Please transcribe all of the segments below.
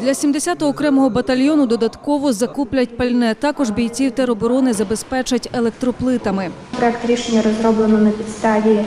Для 70-го окремого батальйону додатково закуплять пальне. Також бійців тероборони забезпечать електроплитами. Проект рішення розроблено на підставі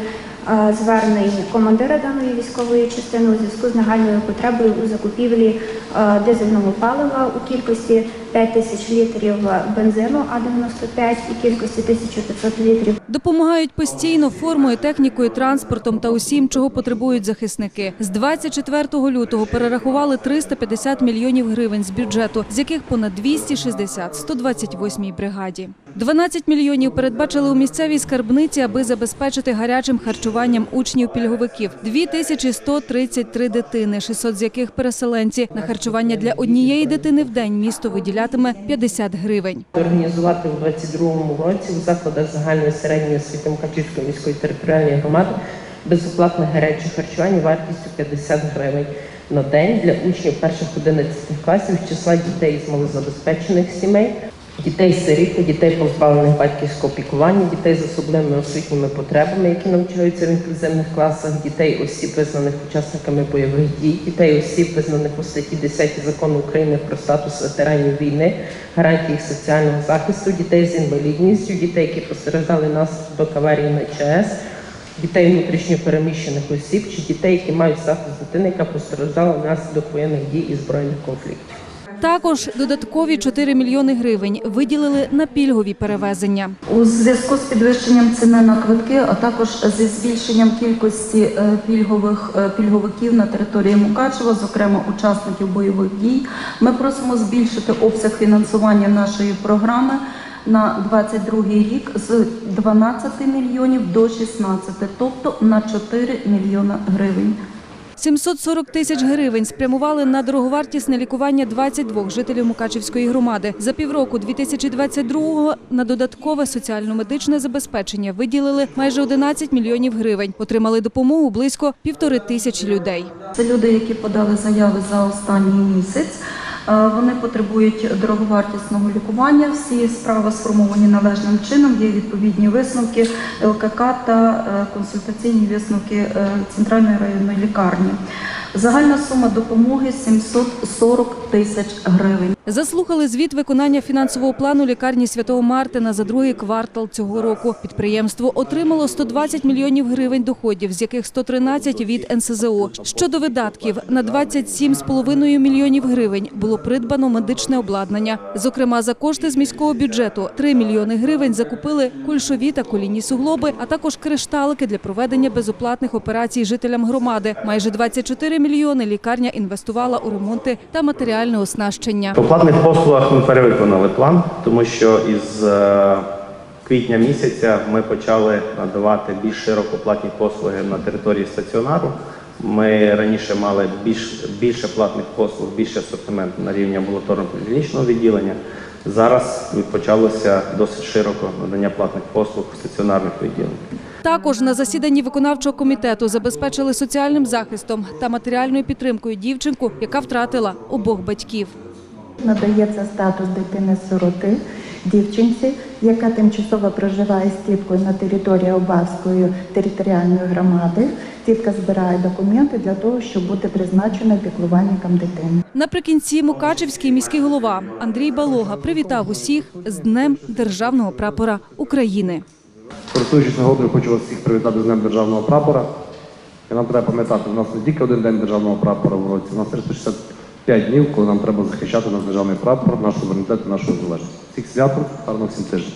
звернень командира даної військової частини у зв'язку з нагальною потребою у закупівлі е, дизельного палива у кількості 5 тисяч літрів бензину А-95 і кількості 1500 літрів Допомагають постійно формою, технікою, транспортом та усім, чого потребують захисники. З 24 лютого перерахували 350 мільйонів гривень з бюджету, з яких понад 260 – 128-й бригаді. 12 мільйонів передбачили у місцевій скарбниці, аби забезпечити гарячим харчуванням учнів-пільговиків. 2133 дитини, 600 з яких переселенці. На харчування для однієї дитини в день місто виділятиме 50 гривень. організувати у 2022 році у закладах загальної середньої освіти Мукачівської міської територіальної громади безоплатне гаряче харчування вартістю 50 гривень на день для учнів перших 11 класів з числа дітей з малозабезпечених сімей, дітей сиріт дітей позбавлених батьківського піклування, дітей з особливими освітніми потребами, які навчаються в інклюзивних класах, дітей осіб, визнаних учасниками бойових дій, дітей осіб, визнаних у статті 10 закону України про статус ветеранів війни, гарантії їх соціального захисту, дітей з інвалідністю, дітей, які постраждали внаслідок аварії на ЧАЕС, дітей внутрішньо переміщених осіб чи дітей, які мають статус дитини, яка постраждала внаслідок воєнних дій і збройних конфліктів. Також додаткові 4 мільйони гривень виділили на пільгові перевезення. У зв'язку з підвищенням ціни на квитки, а також зі збільшенням кількості е, пільгових е, пільговиків на території Мукачева, зокрема учасників бойових дій, ми просимо збільшити обсяг фінансування нашої програми на 22 рік з 12 мільйонів до 16, тобто на 4 мільйона гривень. 740 тисяч гривень спрямували на дороговартісне лікування 22 жителів Мукачівської громади. За півроку 2022-го на додаткове соціально-медичне забезпечення виділили майже 11 мільйонів гривень. Отримали допомогу близько півтори тисячі людей. Це люди, які подали заяви за останній місяць. Е, Вони потребують дороговартісного лікування. Всі справи сформовані належним чином. Є відповідні висновки ЛКК та е, консультаційні висновки е, центральної районної лікарні. Загальна сума допомоги 740 тисяч гривень. Заслухали звіт виконання фінансового плану лікарні Святого Мартина за другий квартал цього року. Підприємство отримало 120 мільйонів гривень доходів, з яких 113 від НСЗО. Щодо видатків, на 27,5 мільйонів гривень було придбано медичне обладнання. Зокрема, за кошти з міського бюджету 3 мільйони гривень закупили кульшові та колінні суглоби, а також кришталики для проведення безоплатних операцій жителям громади. Майже 24 мільйони лікарня інвестувала у ремонти та матеріальне оснащення. По платних послугах ми перевиконали план, тому що із е, квітня місяця ми почали надавати більш широкоплатні послуги на території стаціонару. Ми раніше мали більш, більше платних послуг, більше асортимент на рівні амбулаторно-клінічного відділення. Зараз почалося досить широко надання платних послуг в стаціонарних відділеннях. Також на засіданні виконавчого комітету забезпечили соціальним захистом та матеріальною підтримкою дівчинку, яка втратила обох батьків. Надається статус дитини-сироти дівчинці, яка тимчасово проживає з тіткою на території Обавської територіальної громади. Тітка збирає документи для того, щоб бути призначена піклувальником дитини. Наприкінці Мукачевський міський голова Андрій Балога привітав усіх з Днем державного прапора України. Користуючись нагодою, хочу вас всіх привітати з Днем Державного прапора. І нам треба пам'ятати, у нас не тільки один день державного прапора в році, у нас 365 днів, коли нам треба захищати наш державний прапор, наш суверенітет і нашу незалежність. Всіх свято, гарного всім тижня.